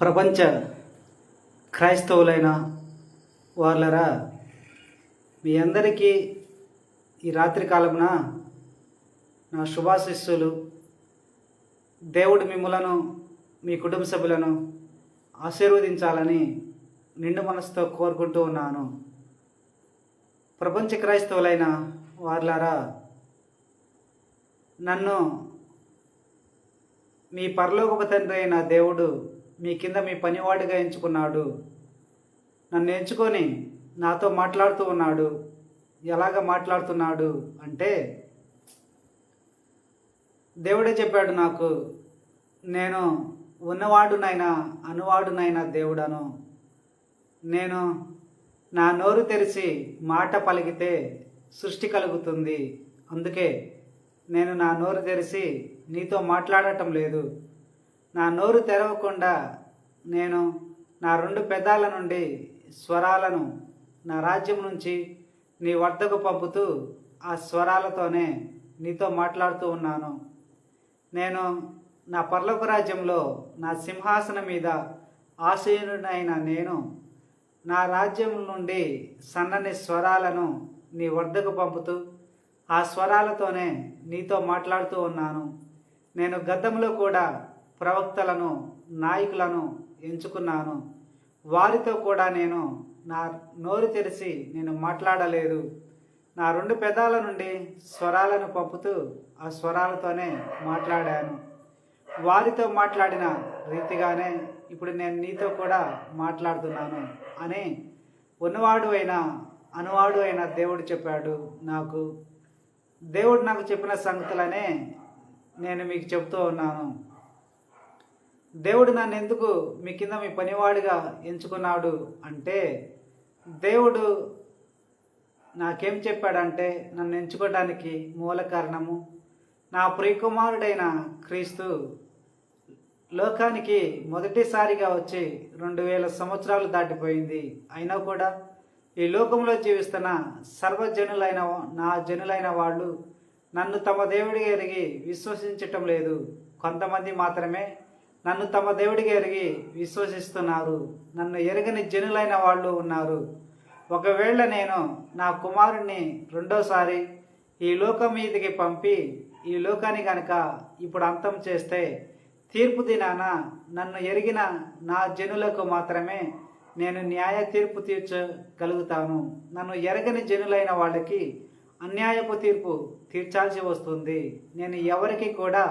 ప్రపంచ క్రైస్తవులైన వాళ్ళరా మీ అందరికీ ఈ రాత్రి కాలమున నా శుభాశిస్సులు. దేవుడు మిమ్మలను మీ కుటుంబ సభ్యులను ఆశీర్వదించాలని నిండు మనసుతో కోరుకుంటూ ఉన్నాను. ప్రపంచ క్రైస్తవులైన వార్లారా నన్ను మీ పరలోకపు తండ్రి అయిన దేవుడు మీ కింద మీ పనివాడిగా ఎంచుకున్నాడు. నన్ను ఎంచుకొని నాతో మాట్లాడుతూ ఉన్నాడు. ఎలాగ మాట్లాడుతున్నాడు అంటే దేవుడే చెప్పాడు నాకు నేను ఉన్నవాడునైనా అనువాడునైనా దేవుడను. నేను నా నోరు తెరిచి మాట పలికితే సృష్టి కలుగుతుంది. అందుకే నేను నా నోరు తెరిచి నీతో మాట్లాడటం లేదు. నా నోరు తెరవకుండా నేను నా రెండు పెదాల నుండి స్వరాలను నా రాజ్యం నుంచి నీ వద్దకు పంపుతూ ఆ స్వరాలతోనే నీతో మాట్లాడుతూ ఉన్నాను. నేను నా పర్లోక రాజ్యంలో నా సింహాసనం మీద ఆశీనుడైన నేను నా రాజ్యం నుండి సన్నని స్వరాలను నీ వద్దకు పంపుతూ ఆ స్వరాలతోనే నీతో మాట్లాడుతూ ఉన్నాను. నేను గతంలో కూడా ప్రవక్తలను నాయకులను ఎంచుకున్నాను. వారితో కూడా నేను నా నోరు తెరిచి నేను మాట్లాడలేదు. నా రెండు పెదాల నుండి స్వరాలను పంపుతూ ఆ స్వరాలతోనే మాట్లాడాను. వారితో మాట్లాడిన రీతిగానే ఇప్పుడు నేను నీతో కూడా మాట్లాడుతున్నాను అని ఉన్నవాడు అయిన అనువాడు అయిన దేవుడు చెప్పాడు నాకు. దేవుడు నాకు చెప్పిన సంగతులనే నేను మీకు చెప్తూ ఉన్నాను. దేవుడు నన్ను ఎందుకు మీ కింద మీ పనివాడిగా ఎంచుకున్నాడు అంటే దేవుడు నాకేం చెప్పాడంటే నన్ను ఎంచుకోవడానికి మూల కారణము నా ప్రియకుమారుడైన క్రీస్తు లోకానికి మొదటిసారిగా వచ్చి రెండు వేల సంవత్సరాలు దాటిపోయింది. అయినా కూడా ఈ లోకంలో జీవిస్తున్న సర్వజనులైన నా జనులైన వాళ్ళు నన్ను తమ దేవుడిగా ఎరిగి విశ్వసించటం లేదు. కొంతమంది మాత్రమే నన్ను తమ దేవుడిగా ఎరిగి విశ్వసిస్తున్నారు. నన్ను ఎరగని జనులైన వాళ్ళు ఉన్నారు. ఒకవేళ నేను నా కుమారుణ్ణి రెండోసారి ఈ లోకం మీదకి పంపి ఈ లోకాన్ని కనుక ఇప్పుడు అంతం చేస్తే తీర్పు దినాన నన్ను ఎరిగిన నా జనులకు మాత్రమే నేను న్యాయ తీర్పు తీర్చగలుగుతాను. నన్ను ఎరగని జనులైన వాళ్ళకి అన్యాయపు తీర్పు తీర్చాల్సి వస్తుంది. నేను ఎవరికి కూడా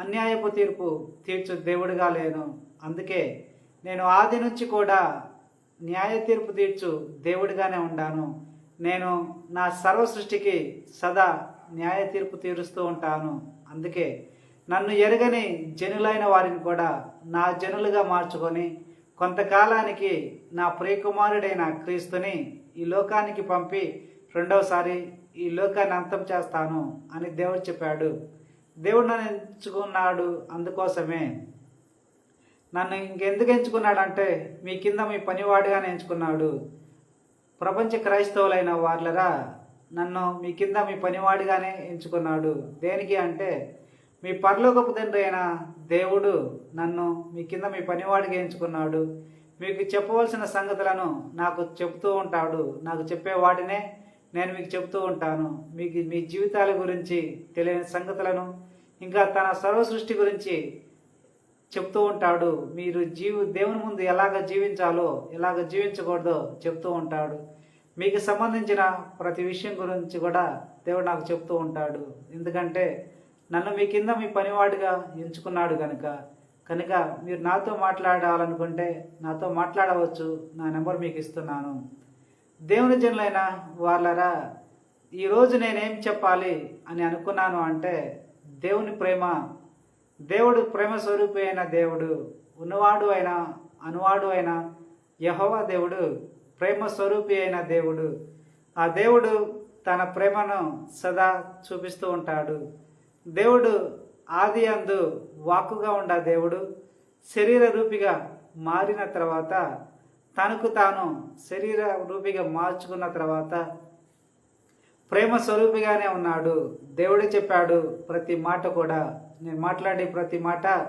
అన్యాయపు తీర్పు తీర్చు దేవుడిగా లేను. అందుకే నేను ఆది నుంచి కూడా న్యాయ తీర్పు తీర్చు దేవుడిగానే ఉండాను. నేను నా సర్వ సృష్టికి సదా న్యాయ తీర్పు తీరుస్తూ ఉంటాను. అందుకే నన్ను ఎరగని జనులైన వారిని కూడా నా జనులుగా మార్చుకొని కొంతకాలానికి నా ప్రియకుమారుడైన క్రీస్తుని ఈ లోకానికి పంపి రెండవసారి ఈ లోకాన్ని అంతం చేస్తాను అని దేవుడు చెప్పాడు. దేవుడు నన్ను ఎంచుకున్నాడు అందుకోసమే. నన్ను ఇంకెందుకు ఎంచుకున్నాడంటే మీ కింద మీ పనివాడిగానే ఎంచుకున్నాడు. ప్రపంచ క్రైస్తవులైన వాళ్ళరా నన్ను మీ కింద మీ పనివాడిగానే ఎంచుకున్నాడు. దేనికి అంటే మీ పరలోకపు తండ్రి అయిన దేవుడు నన్ను మీ కింద మీ పనివాడిగా ఎంచుకున్నాడు. మీకు చెప్పవలసిన సంగతులను నాకు చెప్తూ ఉంటాడు. నాకు చెప్పే వాటినే నేను మీకు చెప్తూ ఉంటాను. మీకు మీ జీవితాల గురించి తెలియని సంగతులను ఇంకా తన సర్వ సృష్టి గురించి చెప్తూ ఉంటాడు. మీరు జీవి దేవుని ముందు ఎలాగ జీవించాలో ఎలాగ జీవించకూడదో చెప్తూ ఉంటాడు. మీకు సంబంధించిన ప్రతి విషయం గురించి కూడా దేవుడు నాకు చెప్తూ ఉంటాడు. ఎందుకంటే నన్ను మీ కింద మీ పనివాడిగా ఎంచుకున్నాడు కనుక కనుక మీరు నాతో మాట్లాడాలనుకుంటే నాతో మాట్లాడవచ్చు. నా నెంబర్ మీకు ఇస్తున్నాను. దేవుని జనులైన వాళ్ళరా ఈరోజు నేనేం చెప్పాలి అని అనుకున్నాను అంటే దేవుని ప్రేమ దేవుడు ప్రేమ స్వరూపి అయిన దేవుడు ఉన్నవాడు అయిన అనువాడు అయిన యహోవా దేవుడు ప్రేమ స్వరూపి అయిన దేవుడు. ఆ దేవుడు తన ప్రేమను సదా చూపిస్తూ ఉంటాడు. దేవుడు ఆది అందు వాక్కుగా ఉండ దేవుడు శరీర రూపిగా మారిన తర్వాత తనకు తాను శరీర రూపిగా మార్చుకున్న తర్వాత ప్రేమ స్వరూపిగానే ఉన్నాడు. దేవుడే చెప్పాడు ప్రతి మాట కూడా. నేను మాట్లాడే ప్రతి మాట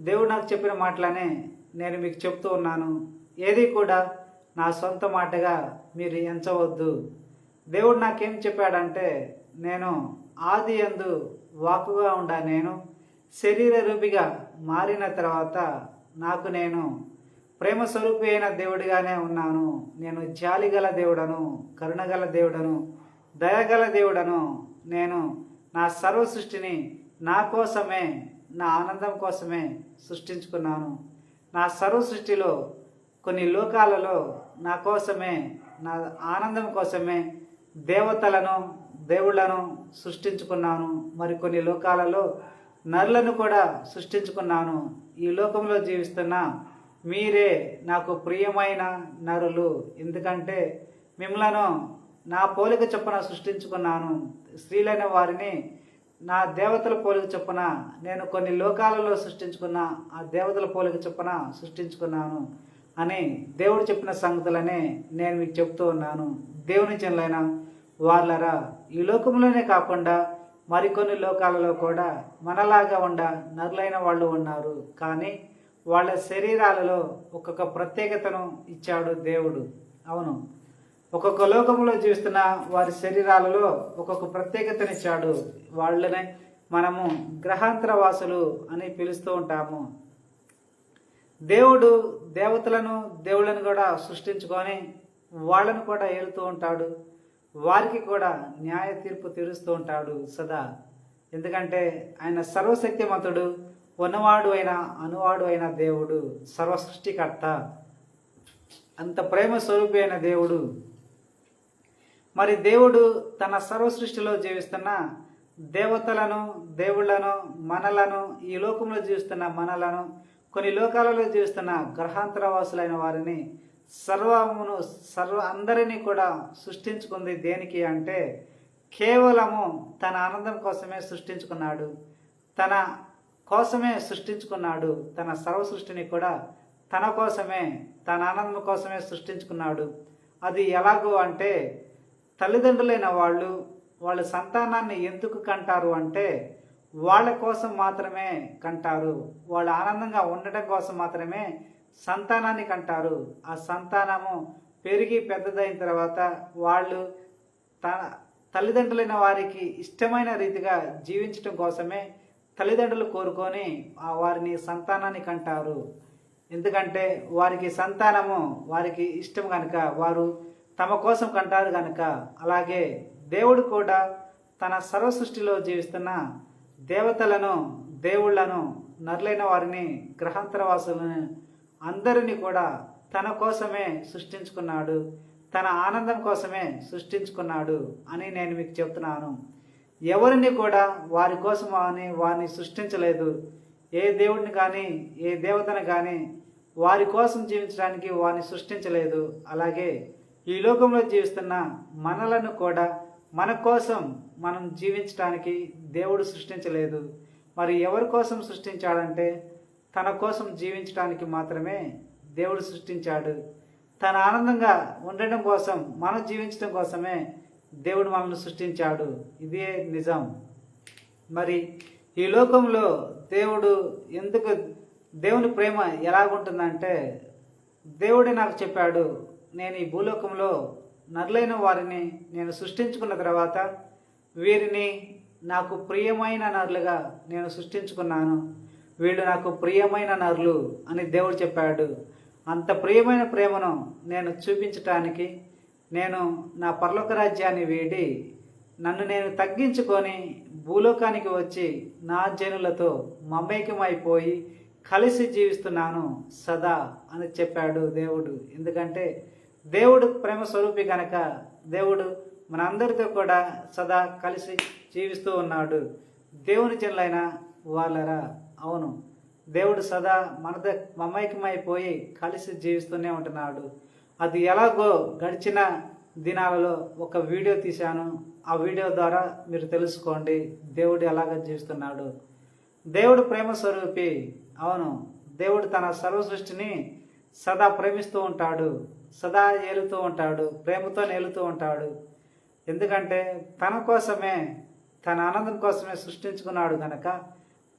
దేవుడు నాకు చెప్పిన మాటలనే నేను మీకు చెప్తూ ఉన్నాను. ఏది కూడా నా సొంత మాటగా మీరు ఎంచవద్దు. దేవుడు నాకేం చెప్పాడంటే నేను ఆది ఎందు వాకుగా ఉండా నేను శరీర రూపిగా మారిన తర్వాత నాకు నేను ప్రేమ స్వరూపి అయిన దేవుడిగానే ఉన్నాను. నేను జాలిగల దేవుడను కరుణగల దేవుడను దయగల దేవుడను నేను నా సర్వ సృష్టిని నా కోసమే నా ఆనందం కోసమే సృష్టించుకున్నాను. నా సర్వ సృష్టిలో కొన్ని లోకాలలో నా కోసమే నా ఆనందం కోసమే దేవతలను దేవుళ్ళను సృష్టించుకున్నాను. మరికొన్ని లోకాలలో నరులను కూడా సృష్టించుకున్నాను. ఈ లోకంలో జీవిస్తున్న మీరే నాకు ప్రియమైన నరులు. ఎందుకంటే మిమ్మలను నా పోలిక చొప్పున సృష్టించుకున్నాను. స్త్రీలైన వారిని నా దేవతల పోలిక చొప్పున నేను కొన్ని లోకాలలో సృష్టించుకున్న ఆ దేవతల పోలిక చొప్పున సృష్టించుకున్నాను అని దేవుడు చెప్పిన సంగతులనే నేను మీకు చెప్తూ ఉన్నాను. దేవుని చెల్లైన వాళ్ళరా ఈ లోకంలోనే కాకుండా మరికొన్ని లోకాలలో కూడా మనలాగా ఉండ నరులైన వాళ్ళు ఉన్నారు. కానీ వాళ్ళ శరీరాలలో ఒక్కొక్క ప్రత్యేకతను ఇచ్చాడు దేవుడు. అవును. ఒక్కొక్క లోకంలో జీవిస్తున్న వారి శరీరాలలో ఒక్కొక్క ప్రత్యేకతనిచ్చాడు. వాళ్ళనే మనము గ్రహాంతర వాసులు అని పిలుస్తూ ఉంటాము. దేవుడు దేవతలను దేవుళ్ళను కూడా సృష్టించుకొని వాళ్ళను కూడా ఏలుతూ ఉంటాడు. వారికి కూడా న్యాయ తీర్పు తీరుస్తూ ఉంటాడు సదా. ఎందుకంటే ఆయన సర్వశక్తిమంతుడు ఉన్నవాడు అయిన అనువాడు అయిన దేవుడు సర్వ సృష్టికర్త అంత ప్రేమ స్వరూపి అయిన దేవుడు. మరి దేవుడు తన సర్వ సృష్టిలో జీవిస్తున్న దేవతలను దేవుళ్ళను మనలను ఈ లోకంలో జీవిస్తున్న మనలను కొన్ని లోకాలలో జీవిస్తున్న గ్రహాంతరవాసులైన వారిని సర్వమును సర్వ అందరినీ కూడా సృష్టించుకుంది దేనికి అంటే కేవలము తన ఆనందం కోసమే సృష్టించుకున్నాడు. తన కోసమే సృష్టించుకున్నాడు. తన సర్వ సృష్టిని కూడా తన కోసమే తన ఆనందం కోసమే సృష్టించుకున్నాడు. అది ఎలాగో అంటే తల్లిదండ్రులైన వాళ్ళు వాళ్ళ సంతానాన్ని ఎందుకు కంటారు అంటే వాళ్ళ కోసం మాత్రమే కంటారు. వాళ్ళు ఆనందంగా ఉండటం కోసం మాత్రమే సంతానాన్ని కంటారు. ఆ సంతానము పెరిగి పెద్దదైన తర్వాత వాళ్ళు తన తల్లిదండ్రులైన వారికి ఇష్టమైన రీతిగా జీవించటం కోసమే తల్లిదండ్రులు కోరుకొని ఆ వారిని సంతానాన్ని కంటారు. ఎందుకంటే వారికి సంతానము వారికి ఇష్టం కనుక వారు తమ కోసం కంటారు కనుక అలాగే దేవుడు కూడా తన సర్వ సృష్టిలో జీవిస్తున్న దేవతలను దేవుళ్ళను నరులైన వారిని గ్రహాంతరవాసులను అందరినీ కూడా తన కోసమే సృష్టించుకున్నాడు తన ఆనందం కోసమే సృష్టించుకున్నాడు అని నేను మీకు చెప్తున్నాను ఎవరిని కూడా వారి కోసం అని వారిని సృష్టించలేదు. ఏ దేవుడిని కానీ ఏ దేవతను కానీ వారి కోసం జీవించడానికి వారిని సృష్టించలేదు. అలాగే ఈ లోకంలో జీవిస్తున్న మనలను కూడా మన కోసం మనం జీవించడానికి దేవుడు సృష్టించలేదు. మరి ఎవరి కోసం సృష్టించాడంటే తన కోసం జీవించడానికి మాత్రమే దేవుడు సృష్టించాడు. తన ఆనందంగా ఉండడం కోసం మనం జీవించడం కోసమే దేవుడు మనల్ని సృష్టించాడు. ఇదే నిజం. మరి ఈ లోకంలో దేవుడు ఎందుకు దేవుని ప్రేమ ఎలాగుంటుందంటే దేవుడే నాకు చెప్పాడు నేను ఈ భూలోకంలో నరులైన వారిని నేను సృష్టించుకున్న తర్వాత వీరిని నాకు ప్రియమైన నరులుగా నేను సృష్టించుకున్నాను. వీళ్ళు నాకు ప్రియమైన నరులు అని దేవుడు చెప్పాడు. అంత ప్రియమైన ప్రేమను నేను చూపించటానికి నేను నా పరలోక రాజ్యాన్ని వీడి నన్ను నేను తగ్గించుకొని భూలోకానికి వచ్చి నా జనులతో మమేకమైపోయి కలిసి జీవిస్తున్నాను సదా అని చెప్పాడు దేవుడు. ఎందుకంటే దేవుడు ప్రేమ స్వరూపి కనుక దేవుడు మనందరితో కూడా సదా కలిసి జీవిస్తూ ఉన్నాడు. దేవుని చెల్లైన వాళ్ళరా? అవును. దేవుడు సదా మనద మమైకమైపోయి కలిసి జీవిస్తూనే ఉంటున్నాడు. అది ఎలాగో గడిచిన దినాలలో ఒక వీడియో తీశాను. ఆ వీడియో ద్వారా మీరు తెలుసుకోండి దేవుడు ఎలాగ జీవిస్తున్నాడు. దేవుడు ప్రేమ స్వరూపి. అవును. దేవుడు తన సర్వ సృష్టిని సదా ప్రేమిస్తూ ఉంటాడు. సదా ఏలుతూ ఉంటాడు ప్రేమతో నేలుతూ ఉంటాడు. ఎందుకంటే తన కోసమే తన ఆనందం కోసమే సృష్టించుకున్నాడు కనుక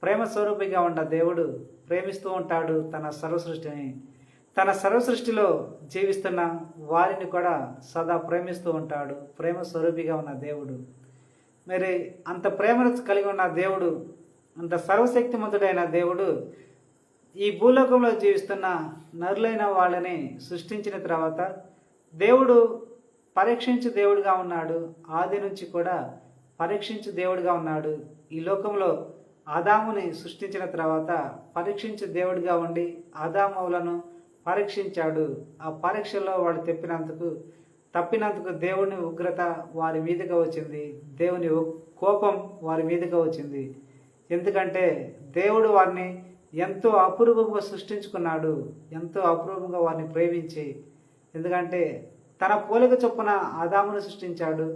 ప్రేమ స్వరూపిగా ఉన్న దేవుడు ప్రేమిస్తూ ఉంటాడు తన సర్వసృష్టిని. తన సర్వసృష్టిలో జీవిస్తున్న వారిని కూడా సదా ప్రేమిస్తూ ఉంటాడు ప్రేమ స్వరూపిగా ఉన్న దేవుడు. మరి అంత ప్రేమను కలిగి ఉన్న దేవుడు అంత సర్వశక్తిమంతుడైన దేవుడు ఈ భూలోకంలో జీవిస్తున్న నరులైన వాళ్ళని సృష్టించిన తర్వాత దేవుడు పరీక్షించు దేవుడిగా ఉన్నాడు. ఆది నుంచి కూడా పరీక్షించు దేవుడిగా ఉన్నాడు. ఈ లోకంలో ఆదాముని సృష్టించిన తర్వాత పరీక్షించు దేవుడిగా ఉండి ఆదామవులను పరీక్షించాడు. ఆ పరీక్షలో వాడు తెప్పినందుకు తప్పినందుకు దేవుని ఉగ్రత వారి మీదుగా వచ్చింది. దేవుని కోపం వారి మీదుగా వచ్చింది. ఎందుకంటే దేవుడు వారిని ఎంతో అపూర్వంగా సృష్టించుకున్నాడు ఎంతో అపూర్వంగా వారిని ప్రేమించి ఎందుకంటే తన పోలిక చొప్పున ఆదామును సృష్టించాడు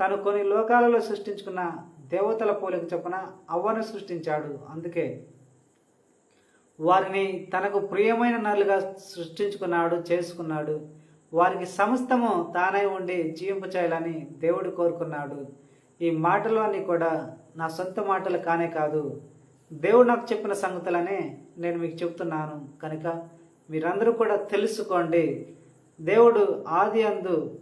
తను కొన్ని లోకాలలో సృష్టించుకున్న దేవతల పోలిక చొప్పున అవ్వను సృష్టించాడు. అందుకే వారిని తనకు ప్రియమైన నరులుగా సృష్టించుకున్నాడు చేసుకున్నాడు. వారికి సమస్తము తానై ఉండి జీవింప చేయాలని దేవుడు కోరుకున్నాడు. ఈ మాటలు అన్నీ కూడా నా సొంత మాటలు కానే కాదు దేవుడు నాకు చెప్పిన సంగతులనే నేను మీకు చెప్తున్నాను కనుక మీరందరూ కూడా తెలుసుకోండి. దేవుడు ఆది అందు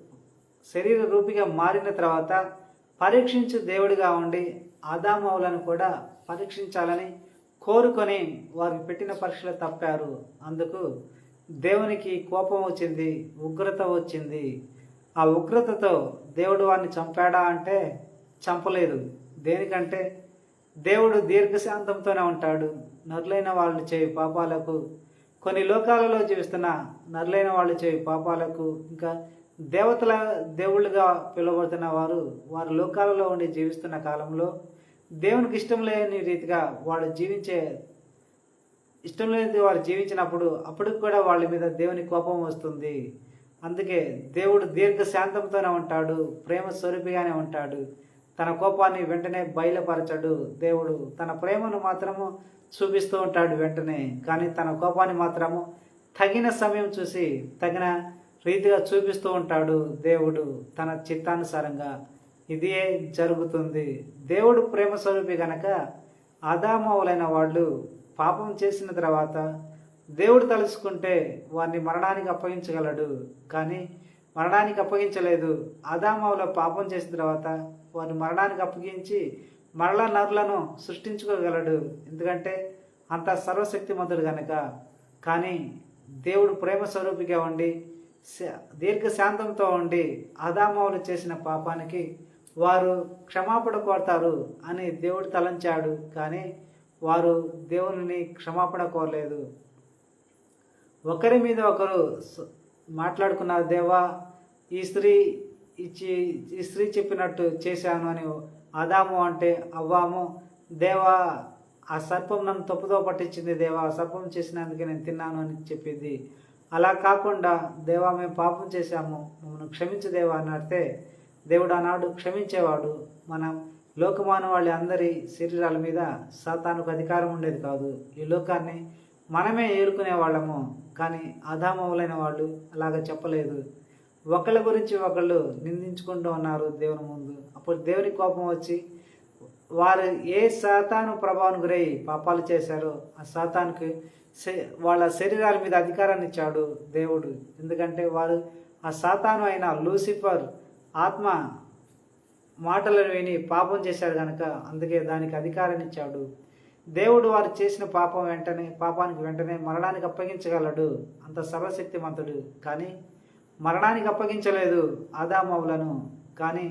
శరీర రూపిగా మారిన తర్వాత పరీక్షించు దేవుడిగా ఉండి ఆదామవులను కూడా పరీక్షించాలని కోరుకొని వారికి పెట్టిన పరీక్షలు తప్పారు. అందుకు దేవునికి కోపం వచ్చింది ఉగ్రత వచ్చింది. ఆ ఉగ్రతతో దేవుడు వారిని చంపాడా అంటే చంపలేదు. దేనికంటే దేవుడు దీర్ఘశాంతంతోనే ఉంటాడు. నరులైన వాళ్ళు చేయి పాపాలకు కొన్ని లోకాలలో జీవిస్తున్న నరులైన వాళ్ళు చేయి పాపాలకు ఇంకా దేవతల దేవుళ్ళుగా పిలువబడుతున్న వారు వారి లోకాలలో ఉండి జీవిస్తున్న కాలంలో దేవునికి ఇష్టం లేని రీతిగా వాళ్ళు జీవించే ఇష్టం లేనిది వారు జీవించినప్పుడు అప్పటికి కూడా వాళ్ళ మీద దేవుని కోపం వస్తుంది. అందుకే దేవుడు దీర్ఘశాంతంతోనే ఉంటాడు ప్రేమ స్వరూపిగానే ఉంటాడు. తన కోపాన్ని వెంటనే బయలుపరచడు. దేవుడు తన ప్రేమను మాత్రము చూపిస్తూ ఉంటాడు వెంటనే. కానీ తన కోపాన్ని మాత్రము తగిన సమయం చూసి తగిన రీతిగా చూపిస్తూ ఉంటాడు దేవుడు తన చిత్తానుసారంగా. ఇదే జరుగుతుంది. దేవుడు ప్రేమ స్వరూపి గనక అదామవులైన వాళ్ళు పాపం చేసిన తర్వాత దేవుడు తలుచుకుంటే వారిని మరణానికి అప్పగించగలడు. కానీ మరణానికి అప్పగించలేదు. అదామవుల పాపం చేసిన తర్వాత వారిని మరణానికి అప్పగించి మరల నరులను సృష్టించుకోగలడు. ఎందుకంటే అంత సర్వశక్తిమంతుడు కనుక కానీ దేవుడు ప్రేమ స్వరూపిగా ఉండి దీర్ఘ దీర్ఘశాంతంతో ఉండి ఆదామవులు చేసిన పాపానికి వారు క్షమాపణ కోరతారు అని దేవుడు తలంచాడు. కానీ వారు దేవుని క్షమాపణ కోరలేదు ఒకరి మీద ఒకరు మాట్లాడుకున్న మాట్లాడుకున్నారు దేవా ఈ స్త్రీ ఇచ్చి ఈ స్త్రీ చెప్పినట్టు చేశాను అని ఆదాము అంటే అవ్వాము దేవా ఆ సర్పం నన్ను తప్పుదో పట్టించింది దేవా ఆ సర్పం చేసినందుకే నేను తిన్నాను అని చెప్పింది. అలా కాకుండా దేవా మేము పాపం చేశాము మమ్మల్ని క్షమించు దేవా అని అడితే దేవుడు ఆనాడు క్షమించేవాడు. మనం లోకమాన వాళ్ళ అందరి శరీరాల మీద సాతానుకు అధికారం ఉండేది కాదు. ఈ లోకాన్ని మనమే ఏలుకునే వాళ్ళము కానీ అధామవులైన వాళ్ళు అలాగ చెప్పలేదు. ఒకళ్ళ గురించి ఒకళ్ళు నిందించుకుంటూ ఉన్నారు దేవుని ముందు. అప్పుడు దేవుని కోపం వచ్చి వారు ఏ శాతాను ప్రభావం గురై పాపాలు చేశారో ఆ శాతానికి వాళ్ళ శరీరాల మీద అధికారాన్ని ఇచ్చాడు దేవుడు. ఎందుకంటే వారు ఆ సాతాను అయిన లూసిఫర్ ఆత్మ మాటలను విని పాపం చేశాడు కనుక అందుకే దానికి అధికారాన్ని ఇచ్చాడు. దేవుడు వారు చేసిన పాపం వెంటనే పాపానికి వెంటనే మరణానికి అప్పగించగలడు. అంత సర్వశక్తిమంతుడు. కానీ మరణానికి అప్పగించలేదు ఆదామవులను కానీ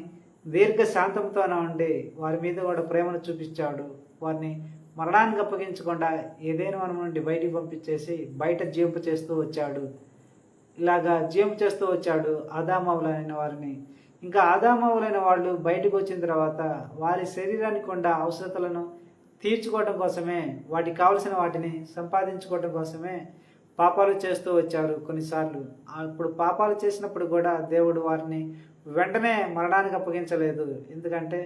దీర్ఘశాంతంతోనే ఉండి వారి మీద కూడా ప్రేమను చూపించాడు. వారిని మరణానికి అప్పగించకుండా ఏదైనా మనం నుండి బయటికి పంపించేసి బయట జీంపు చేస్తూ వచ్చాడు. ఇలాగా జీంపు చేస్తూ వచ్చాడు ఆదామవులైన వారిని. ఇంకా ఆదామవులైన వాళ్ళు బయటకు వచ్చిన తర్వాత వారి శరీరానికి ఉన్న అవసరతలను తీర్చుకోవడం కోసమే వాటికి కావలసిన వాటిని సంపాదించుకోవడం కోసమే పాపాలు చేస్తూ వచ్చారు కొన్నిసార్లు. అప్పుడు పాపాలు చేసినప్పుడు కూడా దేవుడు వారిని వెంటనే మరణానికి అప్పగించలేదు. ఎందుకంటే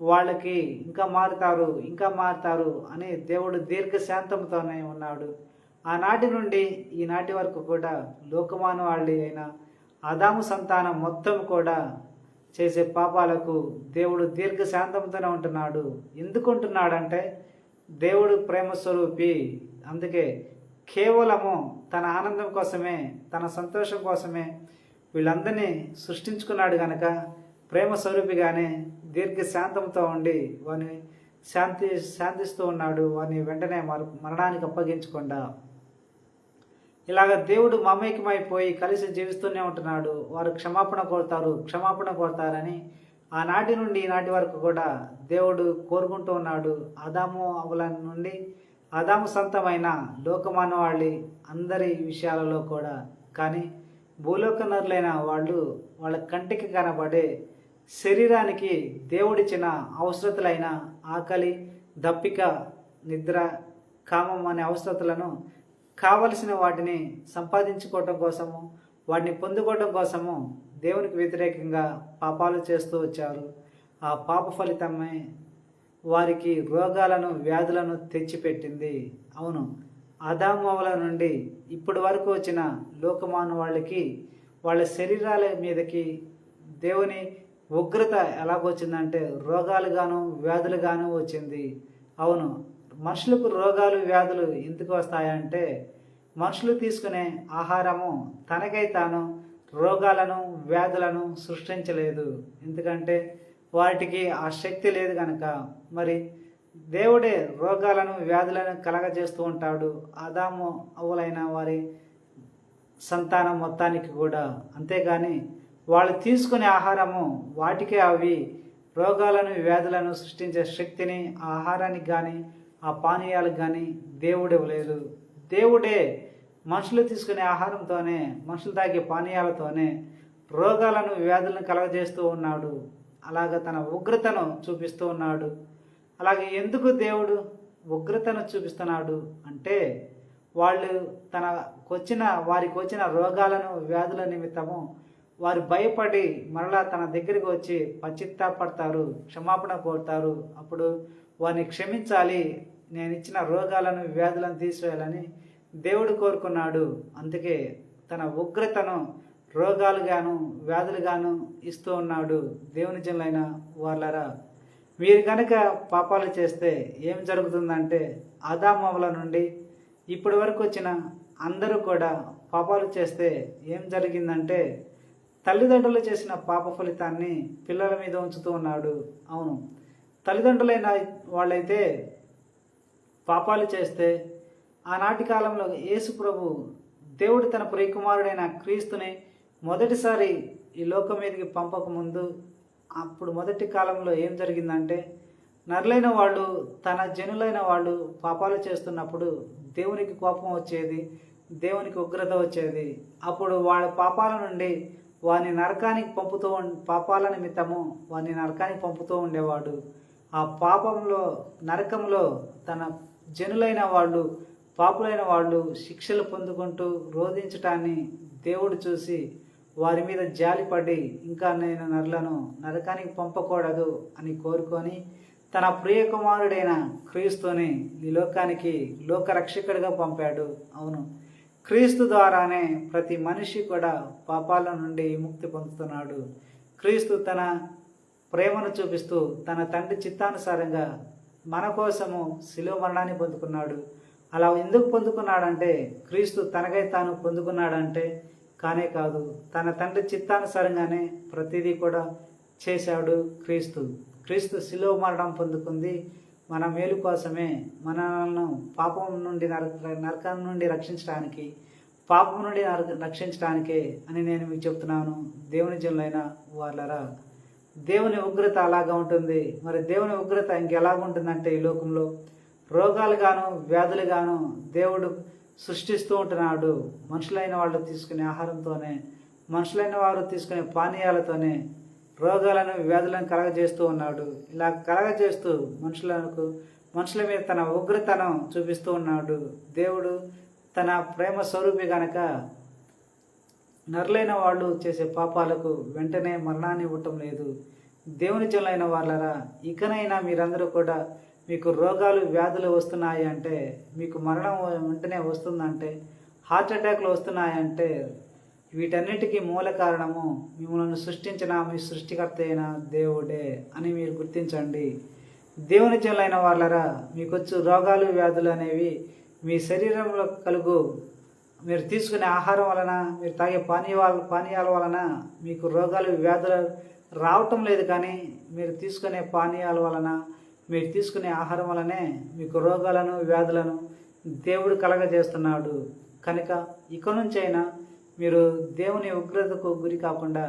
వాళ్ళకి ఇంకా మారుతారు ఇంకా మారుతారు అని దేవుడు దీర్ఘశాంతంతోనే ఉన్నాడు. ఆనాటి నుండి ఈనాటి వరకు కూడా లోకమానవాళి అయిన అదాము సంతానం మొత్తం కూడా చేసే పాపాలకు దేవుడు దీర్ఘశాంతంతోనే ఉంటున్నాడు. ఎందుకుంటున్నాడంటే దేవుడు ప్రేమ స్వరూపి అందుకే కేవలము తన ఆనందం కోసమే తన సంతోషం కోసమే వీళ్ళందరినీ సృష్టించుకున్నాడు గనక ప్రేమ స్వరూపిగానే దీర్ఘ శాంతంతో ఉండి వాని శాంతి శాంతిస్తూ ఉన్నాడు. వాని వెంటనే మర మరణానికి అప్పగించకుండా. ఇలాగ దేవుడు మమేకమైపోయి కలిసి జీవిస్తూనే ఉంటున్నాడు. వారు క్షమాపణ కోరుతారు క్షమాపణ కోరుతారని ఆనాటి నుండి ఈనాటి వరకు కూడా దేవుడు కోరుకుంటూ ఉన్నాడు. ఆదాము అవల నుండి ఆదాము సంతమైన లోకమానవాళి అందరి విషయాలలో కూడా. కానీ భూలోక నరులైన వాళ్ళు వాళ్ళ కంటికి కనబడే శరీరానికి దేవుడిచ్చిన అవసరతలైన ఆకలి దప్పిక నిద్ర కామం అనే అవసరతలను కావలసిన వాటిని సంపాదించుకోవటం కోసము వాటిని పొందుకోవటం కోసము దేవునికి వ్యతిరేకంగా పాపాలు చేస్తూ వచ్చారు. ఆ పాప ఫలితమే వారికి రోగాలను వ్యాధులను తెచ్చిపెట్టింది. అవును అదామవల నుండి ఇప్పటి వరకు వచ్చిన లోకమాను వాళ్ళకి వాళ్ళ శరీరాల మీదకి దేవుని ఉగ్రత ఎలాగొచ్చిందంటే రోగాలుగాను వ్యాధులుగాను వచ్చింది. అవును మనుషులకు రోగాలు వ్యాధులు ఎందుకు వస్తాయంటే మనుషులు తీసుకునే ఆహారము తనకై తాను రోగాలను వ్యాధులను సృష్టించలేదు. ఎందుకంటే వాటికి ఆ శక్తి లేదు కనుక మరి దేవుడే రోగాలను వ్యాధులను కలగజేస్తూ ఉంటాడు. ఆదాము అవ్వలైన వారి సంతానం మొత్తానికి కూడా. అంతేగాని వాళ్ళు తీసుకునే ఆహారము వాటికే అవి. రోగాలను వ్యాధులను సృష్టించే శక్తిని ఆ ఆహారానికి కానీ ఆ పానీయాలకు కానీ దేవుడు ఇవ్వలేదు. దేవుడే మనుషులు తీసుకునే ఆహారంతోనే మనుషులు తాగే పానీయాలతోనే రోగాలను వ్యాధులను కలగజేస్తూ ఉన్నాడు. అలాగ తన ఉగ్రతను చూపిస్తూ ఉన్నాడు. అలాగే ఎందుకు దేవుడు ఉగ్రతను చూపిస్తున్నాడు అంటే వాళ్ళు తనకొచ్చిన వారికి వచ్చిన రోగాలను వ్యాధుల నిమిత్తము వారు భయపడి మరలా తన దగ్గరికి వచ్చి పశ్చిత్తాపడతారు క్షమాపణ కోరుతారు. అప్పుడు వారిని క్షమించాలి నేను ఇచ్చిన రోగాలను వ్యాధులను తీసివేయాలని దేవుడు కోరుకున్నాడు. అందుకే తన ఉగ్రతను రోగాలుగాను వ్యాధులుగాను ఇస్తూ ఉన్నాడు దేవుని జనులైన వాళ్ళరా మీరు కనుక పాపాలు చేస్తే ఏం జరుగుతుందంటే ఆదామముల నుండి ఇప్పటి వరకు వచ్చిన అందరూ కూడా పాపాలు చేస్తే ఏం జరిగిందంటే తల్లిదండ్రులు చేసిన పాప ఫలితాన్ని పిల్లల మీద ఉంచుతూ ఉన్నాడు. అవును. తల్లిదండ్రులైన వాళ్ళైతే పాపాలు చేస్తే ఆనాటి కాలంలో యేసు ప్రభు దేవుడు తన ప్రియకుమారుడైన క్రీస్తుని మొదటిసారి ఈ లోకం మీదకి పంపకముందు అప్పుడు మొదటి కాలంలో ఏం జరిగిందంటే నరులైన వాళ్ళు తన జనులైన వాళ్ళు పాపాలు చేస్తున్నప్పుడు దేవునికి కోపం వచ్చేది దేవునికి ఉగ్రత వచ్చేది. అప్పుడు వాళ్ళ పాపాల నుండి వాని నరకానికి పంపుతూ ఉం- పాపాల నిమిత్తము వాని నరకానికి పంపుతూ ఉండేవాడు. ఆ పాపంలో నరకంలో తన జనులైన వాళ్ళు పాపులైన వాళ్ళు శిక్షలు పొందుకుంటూ రోధించటాన్ని దేవుడు చూసి వారి మీద జాలిపడి ఇంకా నేను నరులను నరకానికి పంపకూడదు అని కోరుకొని తన ప్రియ కుమారుడైన క్రీస్తుని ఈ లోకానికి లోకరక్షకుడిగా పంపాడు. అవును క్రీస్తు ద్వారానే ప్రతి మనిషి కూడా పాపాల నుండి విముక్తి పొందుతున్నాడు. క్రీస్తు తన ప్రేమను చూపిస్తూ తన తండ్రి చిత్తానుసారంగా మన కోసము శిలువ మరణాన్ని పొందుకున్నాడు. అలా ఎందుకు పొందుకున్నాడంటే క్రీస్తు తనకై తాను పొందుకున్నాడంటే కానే కాదు తన తండ్రి చిత్తానుసారంగానే ప్రతిదీ కూడా చేశాడు క్రీస్తు. క్రీస్తు శిలువ మరణం పొందుకుంది మన మేలు కోసమే. మనలను పాపం నుండి నరక నరకం నుండి రక్షించడానికి పాపం నుండి నరక రక్షించడానికే అని నేను మీకు చెప్తున్నాను దేవుని జనులైన వాళ్ళరా దేవుని ఉగ్రత అలాగా ఉంటుంది. మరి దేవుని ఉగ్రత ఇంకెలాగుంటుందంటే ఈ లోకంలో? రోగాలుగాను వ్యాధులుగాను దేవుడు సృష్టిస్తూ ఉంటున్నాడు. మనుషులైన వాళ్ళు తీసుకునే ఆహారంతోనే మనుషులైన వారు తీసుకునే పానీయాలతోనే రోగాలను వ్యాధులను కలగజేస్తూ ఉన్నాడు. ఇలా కలగజేస్తూ మనుషులకు మనుషుల మీద తన ఉగ్రతనం చూపిస్తూ ఉన్నాడు. దేవుడు తన ప్రేమ స్వరూపి గనక నరులైన వాళ్ళు చేసే పాపాలకు వెంటనే మరణాన్ని ఇవ్వటం లేదు. దేవుని జనులైన వాళ్ళరా ఇకనైనా మీరందరూ కూడా మీకు రోగాలు వ్యాధులు వస్తున్నాయి అంటే మీకు మరణం వెంటనే వస్తుందంటే హార్ట్ అటాక్లు వస్తున్నాయంటే వీటన్నిటికీ మూల కారణము మిమ్మల్ని సృష్టించిన మీ సృష్టికర్త అయిన దేవుడే అని మీరు గుర్తించండి. దేవుని చెల్లైన వాళ్ళరా మీకొచ్చు రోగాలు వ్యాధులు అనేవి మీ శరీరంలో కలుగు. మీరు తీసుకునే ఆహారం వలన మీరు తాగే పానీయాల పానీయాల వలన మీకు రోగాలు వ్యాధులు రావటం లేదు కానీ మీరు తీసుకునే పానీయాల వలన మీరు తీసుకునే ఆహారం వలనే మీకు రోగాలను వ్యాధులను దేవుడు కలగజేస్తున్నాడు. కనుక ఇక నుంచైనా మీరు దేవుని ఉగ్రతకు గురి కాకుండా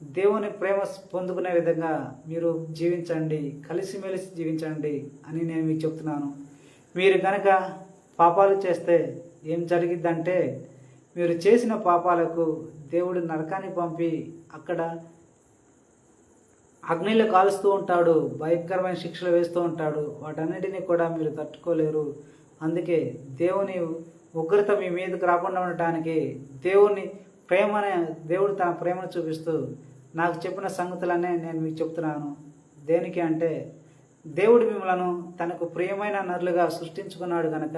దేవుని ప్రేమ పొందుకునే విధంగా మీరు జీవించండి కలిసిమెలిసి జీవించండి అని నేను మీకు చెప్తున్నాను. మీరు కనుక పాపాలు చేస్తే ఏం జరిగిద్దంటే మీరు చేసిన పాపాలకు దేవుడు నరకాన్ని పంపి అక్కడ అగ్నిలో కాలుస్తూ ఉంటాడు భయంకరమైన శిక్షలు వేస్తూ ఉంటాడు. వాటన్నిటిని కూడా మీరు తట్టుకోలేరు. అందుకే దేవుని ఉగ్రత మీ మీదకు రాకుండా ఉండటానికి దేవుని ప్రేమనే దేవుడు తన ప్రేమను చూపిస్తూ నాకు చెప్పిన సంగతులనే నేను మీకు చెప్తున్నాను. దేనికి అంటే దేవుడు మిమ్మలను తనకు ప్రియమైన నరులుగా సృష్టించుకున్నాడు కనుక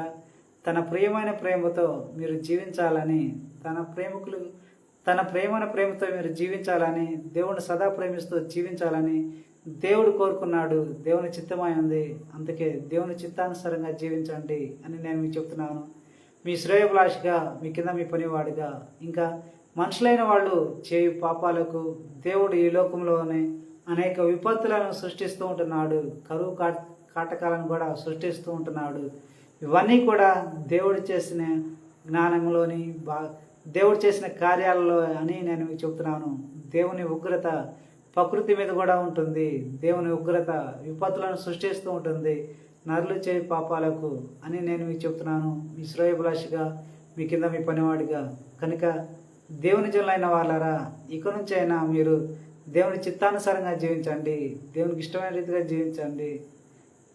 తన ప్రియమైన ప్రేమతో మీరు జీవించాలని తన ప్రేమికులు తన ప్రేమన ప్రేమతో మీరు జీవించాలని దేవుని సదా ప్రేమిస్తూ జీవించాలని దేవుడు కోరుకున్నాడు. దేవుని చిత్తమై ఉంది. అందుకే దేవుని చిత్తానుసారంగా జీవించండి అని నేను మీకు చెప్తున్నాను. మీ శ్రేయభిలాషిగా మీ కింద మీ పనివాడిగా ఇంకా మనుషులైన వాళ్ళు చేయు పాపాలకు దేవుడు ఈ లోకంలోనే అనేక విపత్తులను సృష్టిస్తూ ఉంటున్నాడు. కరువు కాటకాలను కూడా సృష్టిస్తూ ఉంటున్నాడు. ఇవన్నీ కూడా దేవుడు చేసిన జ్ఞానంలోని బా దేవుడు చేసిన కార్యాలలో అని నేను మీకు చెప్తున్నాను దేవుని ఉగ్రత ప్రకృతి మీద కూడా ఉంటుంది. దేవుని ఉగ్రత విపత్తులను సృష్టిస్తూ ఉంటుంది. నరులు చేయి పాపాలకు అని నేను మీకు చెప్తున్నాను మీ శ్రేయభిలాషిగా మీ కింద మీ పనివాడిగా. కనుక దేవుని జనులైన వాళ్ళారా ఇక నుంచి అయినా మీరు దేవుని చిత్తానుసారంగా జీవించండి. దేవునికి ఇష్టమైన రీతిగా జీవించండి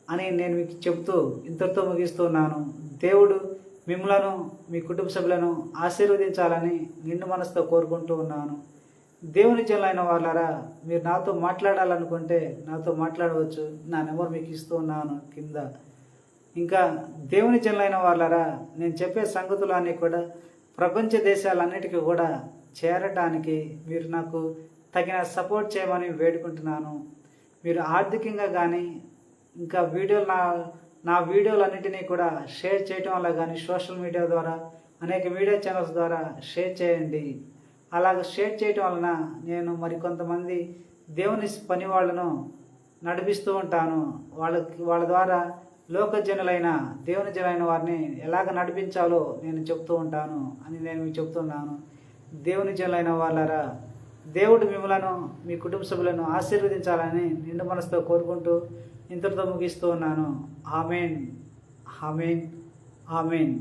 అని నేను మీకు చెబుతూ ఇంతటితో ముగిస్తున్నాను. దేవుడు మిమ్మలను మీ కుటుంబ సభ్యులను ఆశీర్వదించాలని నిండు మనసుతో కోరుకుంటూ ఉన్నాను. దేవుని జనులైన వాళ్ళారా మీరు నాతో మాట్లాడాలనుకుంటే నాతో మాట్లాడవచ్చు. నా నెంబర్ మీకు ఇస్తూ ఉన్నాను కింద. ఇంకా దేవుని జనులైన వాళ్ళారా నేను చెప్పే సంగతులన్నీ కూడా ప్రపంచ దేశాలన్నిటికీ కూడా చేరటానికి మీరు నాకు తగిన సపోర్ట్ చేయమని వేడుకుంటున్నాను. మీరు ఆర్థికంగా కానీ ఇంకా వీడియోలు నా నా వీడియోలన్నింటినీ కూడా షేర్ చేయటం వల్ల కానీ సోషల్ మీడియా ద్వారా అనేక మీడియా ఛానల్స్ ద్వారా షేర్ చేయండి. అలాగ షేర్ చేయటం వలన నేను మరికొంతమంది దేవుని పని వాళ్ళను నడిపిస్తూ ఉంటాను. వాళ్ళకి వాళ్ళ ద్వారా లోకజనులైన దేవుని జనులైన వారిని ఎలాగ నడిపించాలో నేను చెప్తూ ఉంటాను అని నేను మీకు చెప్తున్నాను. దేవుని జనులైన వాళ్ళరా దేవుడు మిమ్మలను మీ కుటుంబ సభ్యులను ఆశీర్వదించాలని నిండు మనసుతో కోరుకుంటూ ఇంతటితో ముగిస్తూ ఉన్నాను ఆమెన్. ఆమెన్. ఆమెన్.